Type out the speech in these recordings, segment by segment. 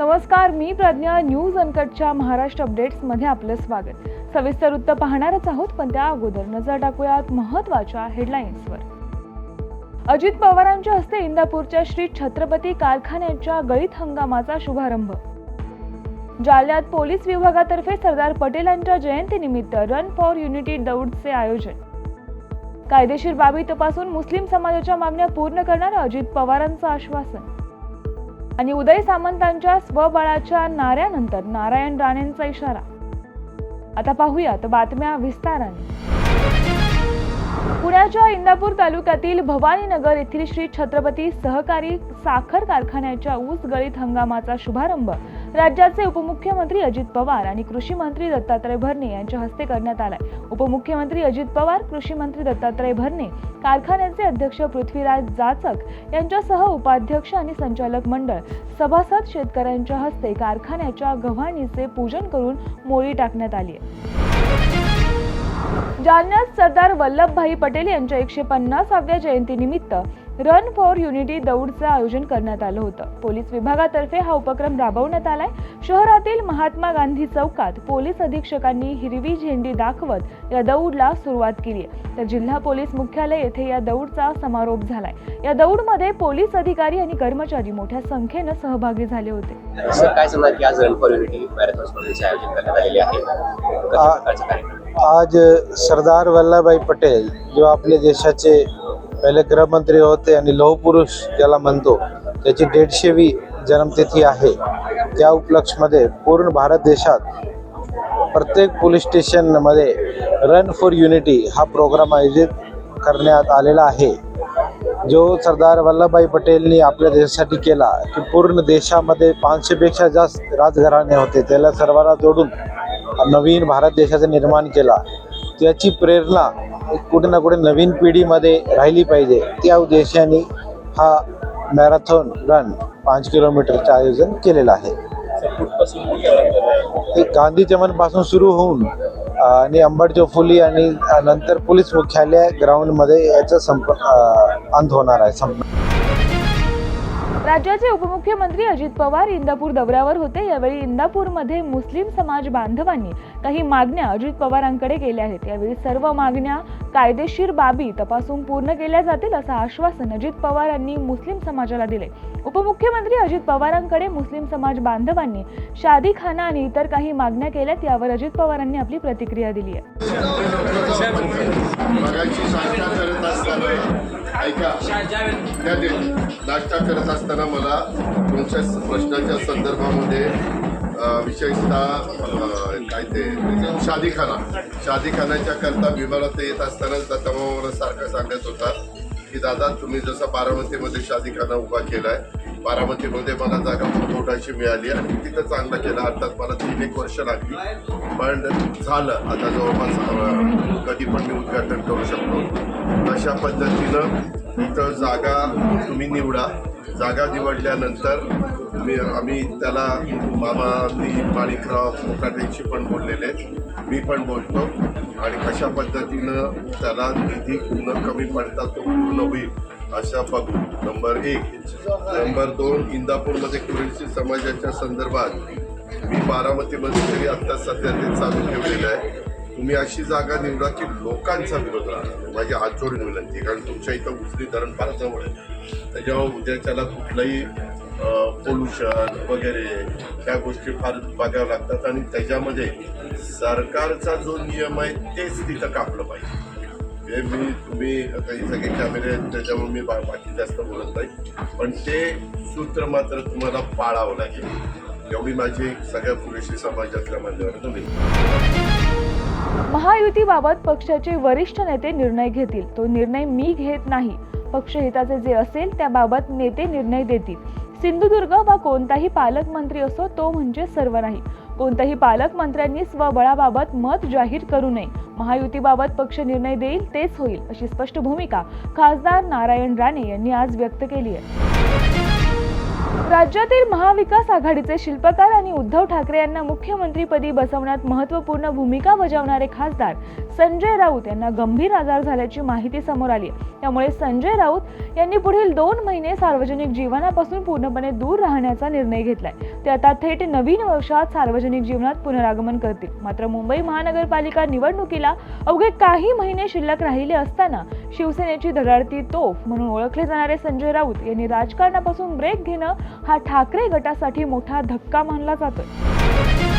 नमस्कार मी प्रज्ञा न्यूज अनकटच्या महाराष्ट्र अपडेट्समध्ये आपलं स्वागत. सविस्तर वृत्त पाहणारच आहोत पण त्या अगोदर नजर टाकूयात महत्त्वाच्या हेडलाईन्सवर अजित पवारांच्या हस्ते इंदापूरच्या श्री छत्रपती कारखान्याच्या गळीत हंगामाचा शुभारंभ. जालन्यात पोलीस विभागातर्फे सरदार पटेलांच्या जयंतीनिमित्त रन फॉर युनिटी दौडचे आयोजन. कायदेशीर बाबी तपासून मुस्लिम समाजाच्या मागण्या पूर्ण करणार अजित पवारांचं आश्वासन. आणि उदय सामंतांच्या स्वबळाच्या नाऱ्यानंतर नारायण राणेंचा इशारा. आता पाहूयात बातम्या विस्ताराने. पुण्याच्या इंदापूर तालुक्यातील भवानीनगर येथील श्री छत्रपती सहकारी साखर कारखान्याच्या ऊस गळीत हंगामाचा शुभारंभ राज्याचे उपमुख्यमंत्री अजित पवार आणि कृषी मंत्री दत्तात्रय भरणे यांच्या हस्ते करण्यात आलाय. उपमुख्यमंत्री अजित पवार कृषी मंत्री दत्तात्रय भरणे कारखान्याचे अध्यक्ष पृथ्वीराज जाचक यांच्यासह उपाध्यक्ष आणि संचालक मंडळ सभासद शेतकऱ्यांच्या हस्ते कारखान्याच्या गव्हाणीचे पूजन करून मोळी टाकण्यात आली आहे जालन्यात सरदार वल्लभभाई पटेल यांच्या एकशे पन्नासाव्या जयंतीनिमित्त रन फॉर युनिटी दौडचं आयोजन करण्यात आलं होतं. पोलीस विभागातर्फे हा उपक्रम राबवण्यात आलाय. शहरातील महात्मा गांधी चौकात पोलीस अधीक्षकांनी हिरवी झेंडी दाखवत या दौडला सुरुवात केली आहे. तर जिल्हा पोलीस मुख्यालय येथे या दौडचा समारोप झालाय. या दौडमध्ये पोलीस अधिकारी आणि कर्मचारी मोठ्या संख्येनं सहभागी झाले होते. सर काय सांगणार की आज रन फॉर युनिटी मॅरेथॉन स्पर्धेचे आयोजन करण्यात आलेले आहे? आज सरदार वल्लभभाई पटेल जो आपल्या देशाचे पहिले गृहमंत्री होते आणि लोहपुरुष ज्याला म्हणतो त्याची दीडशेवी जन्मतिथी आहे. त्या उपलक्षमध्ये पूर्ण भारत देशात प्रत्येक पोलीस स्टेशनमध्ये रन फॉर युनिटी हा प्रोग्राम आयोजित करण्यात आलेला आहे. जो सरदार वल्लभभाई पटेलनी आपल्या देशासाठी केला की पूर्ण देशामध्ये पाचशेपेक्षा जास्त राजघराणे होते. त्याला सर्वांना जोडून नवीन भारत देशाचं निर्माण केला. त्याची प्रेरणा कुठे ना कुठे नवीन पिढीमध्ये राहिली पाहिजे. त्या उद्देशाने हा मॅरेथॉन रन पाच किलोमीटरचं आयोजन केलेलं आहे. ते गांधी चमनपासून सुरू होऊन आणि अंबड चौफुली आणि नंतर पोलीस मुख्यालय ग्राउंडमध्ये याचा संप अंत होणार आहे. संप राज्याचे उपमुख्यमंत्री अजित पवार इंदापूर दौऱ्यावर होते. यावेळी इंदापूरमध्ये मुस्लिम समाज बांधवांनी काही मागण्या अजित पवारांकडे केल्या आहेत. यावेळी सर्व मागण्या कायदेशीर बाबी तपासून पूर्ण केल्या जातील असं आश्वासन अजित पवार यांनी मुस्लिम समाजाला दिले. उपमुख्यमंत्री अजित पवारांकडे मुस्लिम समाज बांधवांनी शादी खाना आणि इतर काही मागण्या केल्यात यावर अजित पवारांनी आपली प्रतिक्रिया दिली आहे. मगाची नाश्ता करत असताना ऐका त्या नाश्ता करत असताना मला तुमच्या प्रश्नाच्या संदर्भामध्ये विशेषतः काय ते शादीखाना. शादीखान्याच्या करता विमानात येत असताना दत्ता मला सारखा सांगत होता. की दादा तुम्ही जसं बारामतीमध्ये शादीखाना उभा केलाय बारामतीमध्ये मला जागा मोठाशी मिळाली आणि तिथं चांगला केला. अर्थात मला तीन एक वर्ष लागली. पण झालं. आता जवळपास कधी पण मी उद्घाटन करू शकतो. अशा पद्धतीनं इथं जागा तुम्ही निवडा. जागा निवडल्यानंतर मी आम्ही त्याला मामानी माणिकराव मुकाटेंशी पण बोललेले मी पण बोलतो. आणि कशा पद्धतीनं त्याला निधी पूर्ण कमी पडता तो पूर्ण होईल अशा बघू. नंबर एक. नंबर दोन इंदापूरमध्ये कुरेशी समाजाच्या संदर्भात मी बारामतीमध्ये तरी आत्ता सध्या ते चालू ठेवलेलं आहे. तुम्ही अशी जागा निवडा की लोकांचा विरोध राहणार. माझी हात जोडून विनंती आहे. कारण तुमच्या इथं उचली धरण फार जवळ आहे. त्याच्यामुळे उद्याच्याला कुठलाही पोल्युशन वगैरे त्या गोष्टी फार बघाव्या लागतात आणि त्याच्यामध्ये सरकारचा जो नियम आहे तेच तिथं कापलं पाहिजे. हे मी तुम्ही आता हे सगळे कॅमेरे त्याच्यामुळे मी बाकी जास्त बोलत नाही. पण ते सूत्र मात्र तुम्हाला पाळावं लागेल. एवढी माझी सगळ्या पुरेशी समाजातल्या मान्यवर तुम्ही. महायुतीबाबत पक्षाचे वरिष्ठ नेते निर्णय घेतील. तो निर्णय मी घेत नाही. पक्षहिताचे जे असेल त्याबाबत नेते निर्णय देतील. सिंधुदुर्ग वा कोणताही पालकमंत्री असो तो म्हणजे सर्व नाही. कोणत्याही पालकमंत्र्यांनी स्वबळाबाबत मत जाहीर करू नये. महायुतीबाबत पक्ष निर्णय देईल तेच होईल अशी स्पष्ट भूमिका खासदार नारायण राणे यांनी आज व्यक्त केली आहे. राज्यातील महाविकास आघाडीचे शिल्पकार आणि उद्धव ठाकरे यांना मुख्यमंत्रीपदी बसवण्यात महत्त्वपूर्ण भूमिका बजावणारे खासदार संजय राऊत यांना गंभीर आजार झाल्याची माहिती समोर आली त्यामुळे संजय राऊत यांनी पुढील दोन महिने सार्वजनिक जीवनापासून पूर्णपणे दूर राहण्याचा निर्णय घेतलाय. ते आता थेट नवीन वर्षात सार्वजनिक जीवनात पुनरागमन करतील. मात्र मुंबई महानगरपालिका निवडणुकीला अवघे काही महिने शिल्लक राहिले असताना शिवसेनेची धडाडती तोफ म्हणून ओळखले जाणारे संजय राऊत यांनी राजकारणापासून ब्रेक घेणं हा ठाकरे गटासाठी मोठा धक्का मानला जातोय.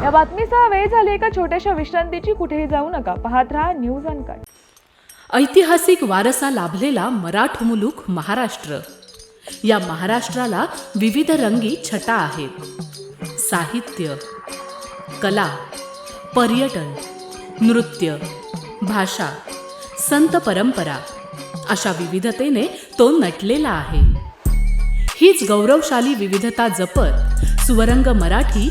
या बातमीसह वेळ झाली एका छोट्याशा विश्रांतीची? कुठेही जाऊ नका. पाहत राहा न्यूज अनकट ऐतिहासिक वारसा लाभलेला मराठमुलूक महाराष्ट्र. या महाराष्ट्राला विविध रंगी छटा आहेत. साहित्य कला पर्यटन नृत्य भाषा संत परंपरा अशा विविधतेने तो नटलेला आहे. हीच गौरवशाली विविधता जपत सुवरंग मराठी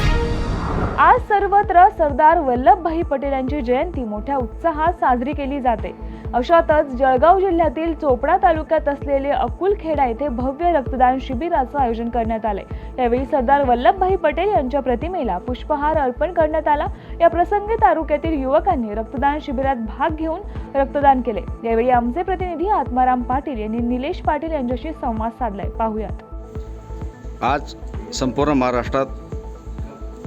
आज सर्वत्र सरदार वल्लभभाई पटेल यांची जयंती मोठ्या उत्साहात साजरी केली जाते. अशातच जळगाव जिल्ह्यातील चोपडा तालुक्यात असलेले अकुलखेडा येथे भव्य रक्तदान शिबिराचं आयोजन करण्यात आले यावेळी सरदार वल्लभभाई पटेल यांच्या प्रतिमेला पुष्पहार अर्पण करण्यात आला. या प्रसंगी तालुक्यातील युवकांनी रक्तदान शिबिरात भाग घेऊन रक्तदान केले. यावेळी आमचे प्रतिनिधी आत्माराम पाटील यांनी निलेश पाटील यांच्याशी संवाद साधलाय. पाहूयात. आज संपूर्ण महाराष्ट्रात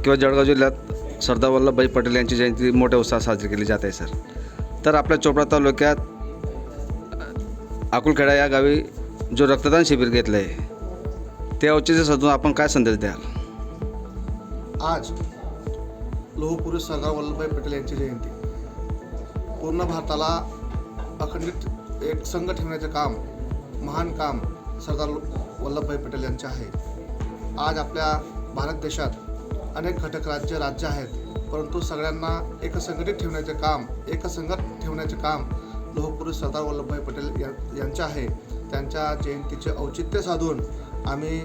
किंवा जळगाव जिल्ह्यात सरदार वल्लभभाई पटेल यांची जयंती मोठ्या उत्साहात साजरी केली जात आहे सर. तर आपल्या चोपडा तालुक्यात अकुलखेडा या गावी जो रक्तदान शिबिर घेतलं आहे ते औचित्य साधून आपण काय संदेश द्याल? आज लोहपुरुष सरदार वल्लभभाई पटेल यांची जयंती. पूर्ण भारताला अखंडित एक संघ ठेवण्याचं काम महान काम सरदार वल्लभभाई पटेल यांचे आहे. आज आपल्या भारत देशात अनेक घटक राज्य राज्य आहेत. परंतु सगळ्यांना एकसंघटित ठेवण्याचे काम एकसंगत ठेवण्याचे काम लोहपुरुष सरदार वल्लभभाई पटेल यांचे आहे. त्यांच्या जयंतीचे औचित्य साधून आम्ही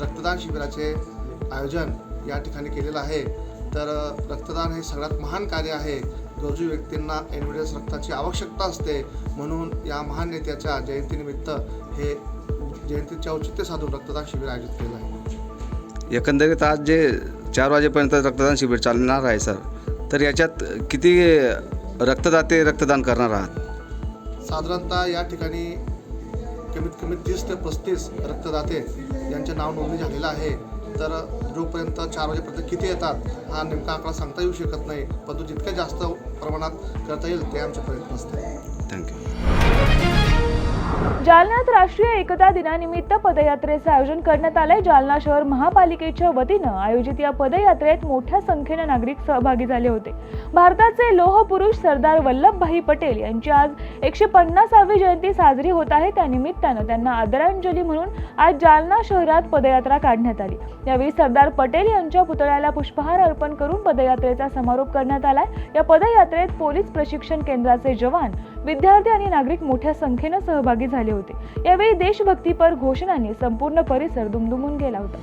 रक्तदान शिबिराचे आयोजन या ठिकाणी केलेलं आहे. तर रक्तदान हे सगळ्यात महान कार्य आहे. गरजू व्यक्तींना एनव्हिडन्स रक्ताची आवश्यकता असते. म्हणून या महान नेत्याच्या जयंतीनिमित्त हे जयंतीचे औचित्य साधून रक्तदान शिबिर आयोजित केलं आहे. एकंदरीत आज जे चार वाजेपर्यंत रक्तदान शिबिर चालणार आहे सर. तर याच्यात किती रक्तदाते रक्तदान करणार आहात? साधारणतः या ठिकाणी कमीत कमी तीस ते पस्तीस रक्तदाते यांचे नाव नोंदणी झालेलं आहे. तर जोपर्यंत चार वाजेपर्यंत किती येतात हा नेमका आकडा सांगता येऊ शकत नाही. परंतु जितक्या जास्त प्रमाणात करता येईल ते आमचे प्रयत्न असतात थँक्यू जालन्यात राष्ट्रीय एकता दिनानिमित्त पदयात्रेचं आयोजन करण्यात आलंय जालना शहर महापालिकेच्या वतीनं आयोजित या पदयात्रेत मोठ्या संख्येनं नागरिक सहभागी झाले होते. भारताचे लोह पुरुष सरदार वल्लभभाई पटेल यांची आज एकशे पन्नासावी जयंती साजरी होत आहे. त्यानिमित्तानं त्यांना आदरांजली म्हणून आज जालना शहरात पदयात्रा काढण्यात आली. यावेळी सरदार पटेल यांच्या पुतळ्याला पुष्पहार अर्पण करून पदयात्रेचा समारोप करण्यात आलाय. या पदयात्रेत पोलीस प्रशिक्षण केंद्राचे जवान विद्यार्थी आणि नागरिक मोठ्या संख्येनं सहभागी झाले होते. यावेळी देशभक्तीपर घोषणाने संपूर्ण परिसर दुमदुमून गेला होता.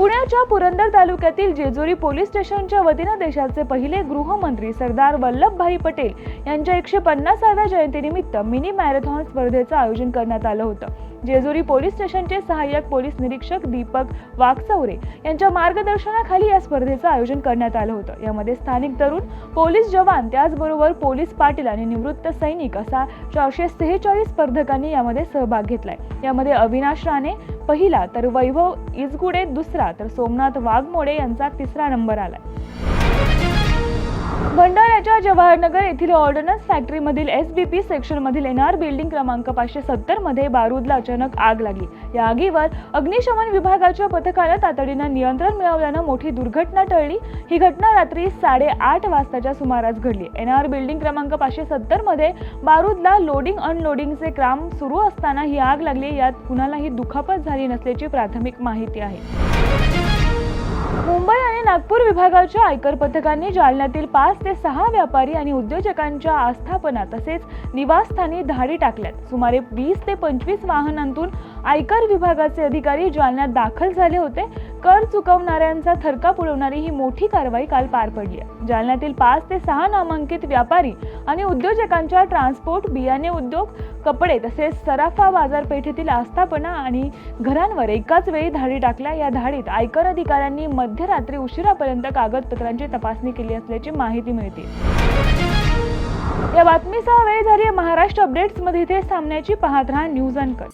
पुण्याच्या पुरंदर तालुक्यातील जेजुरी पोलीस स्टेशनच्या वतीनं देशाचे पहिले गृहमंत्री सरदार वल्लभभाई पटेल यांच्या एकशे पन्नासाव्या जयंतीनिमित्त मिनी मॅरेथॉन स्पर्धेचं आयोजन करण्यात आलं होतं. जेजुरी पोलीस स्टेशनचे सहाय्यक पोलीस निरीक्षक दीपक वाघचौरे यांच्या मार्गदर्शनाखाली या स्पर्धेचं आयोजन करण्यात आलं होतं. यामध्ये स्थानिक तरुण पोलीस जवान त्याचबरोबर पोलीस पाटील आणि निवृत्त सैनिक असा चारशे सेहेचाळीस स्पर्धकांनी यामध्ये सहभाग घेतलाय. यामध्ये अविनाश राणे पहिला तर वैभव इजगुडे दुसरा तर सोमनाथ वाघमोडे यांचा तिसरा नंबर आलाय. भंडाऱ्याच्या जवाहरनगर येथील ऑर्डनन्स फॅक्टरीमधील एस बी पी सेक्शनमधील एन आर बिल्डिंग क्रमांक पाचशे सत्तरमध्ये बारूदला अचानक आग लागली. या आगीवर अग्निशमन विभागाच्या पथकानं तातडीनं नियंत्रण मिळवल्यानं मोठी दुर्घटना टळली. ही घटना रात्री साडेआठ वाजताच्या सुमारास घडली. एन आर बिल्डिंग क्रमांक पाचशे सत्तरमध्ये बारूदला लोडिंग अनलोडिंगचे काम सुरू असताना ही आग लागली. यात कुणालाही दुखापत झाली नसल्याची प्राथमिक माहिती आहे. मुंबई आणि नागपूर विभागाच्या आयकर पथकांनी जालन्यातील पाच ते सहा व्यापारी आणि उद्योजकांच्या आस्थापना तसेच निवासस्थानी धाडी टाकल्यात. सुमारे वीस ते पंचवीस वाहनांतून आयकर विभागाचे अधिकारी जालन्यात दाखल झाले होते. कर चुकवणाऱ्यांचा थरकाप उडवणारी ही मोठी कारवाई काल पार पडली आहे. जालन्यातील पाच ते सहा नामांकित व्यापारी आणि उद्योजकांच्या ट्रान्सपोर्ट बियाणे उद्योग कपडे तसेच सराफा बाजारपेठेतील आस्थापना आणि घरांवर एकाच वेळी धाडी टाकल्या. या धाडीत आयकर अधिकाऱ्यांनी मध्यरात्री उशिरापर्यंत कागदपत्रांची तपासणी केली असल्याची माहिती मिळते. या बातमीसह वेळ झाली आहे. महाराष्ट्र अपडेट्समध्ये इथे सामन्याची पाहत राहा न्यूज अँड कट